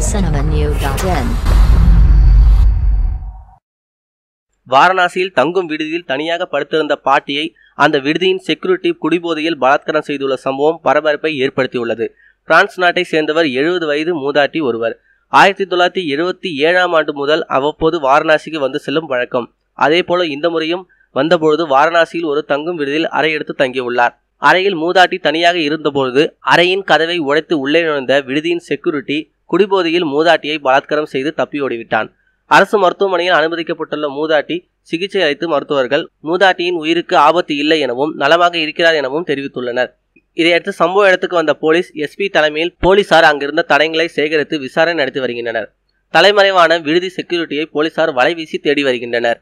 tamilcinemanew.in வாரணாசியில் தங்கும் விடுதியில் தனியாக படுத்திருந்த பாட்டியை அந்த விடுதியின் செக்யூரிட்டி குடிபோதையில் பலாத்காரம் செய்துள்ள சம்பவம் பரபரப்பை ஏற்படுத்தியுள்ளது. பிரான்ஸ் நாட்டை சேர்ந்தவர் எழுபது வயது மூதாட்டி ஒருவர். ஆயிரத்தி தொள்ளாயிரத்தி எழுபத்தி ஏழாம் ஆண்டு முதல் அவ்வப்போது வாரணாசிக்கு வந்து செல்லும் வழக்கம் அதேபோல இந்த முறையும் வந்தபொழுது வாரணாசியில் ஒரு தங்கும் விடுதியில் அறை எடுத்து தங்கியுள்ளார். அறையில் மூதாட்டி தனியாக இருந்தபொழுது அறையின் கதவை உடைத்து உள்ளே நுழைந்த விடுதியின் செக்யூரிட்டி குடிபோதையில் மூதாட்டியை பலாத்காரம் செய்து தப்பி ஓடிவிட்டான். அரசு மருத்துவமனையில் அனுமதிக்கப்பட்டுள்ள மூதாட்டி சிகிச்சை அளித்து மருத்துவர்கள் மூதாட்டியின் உயிருக்கு ஆபத்து இல்லை எனவும் நலமாக இருக்கிறார் எனவும் தெரிவித்துள்ளனர். இதையடுத்து சம்பவ இடத்துக்கு வந்த போலீஸ் எஸ்பி தலைமையில் போலீசார் அங்கிருந்த தடயங்களை சேகரித்து விசாரணை நடத்தி வருகின்றனர். தலைமறைவான விடுதி செக்யூரிட்டியை போலீசார் வலைவீசி தேடி வருகின்றனர்.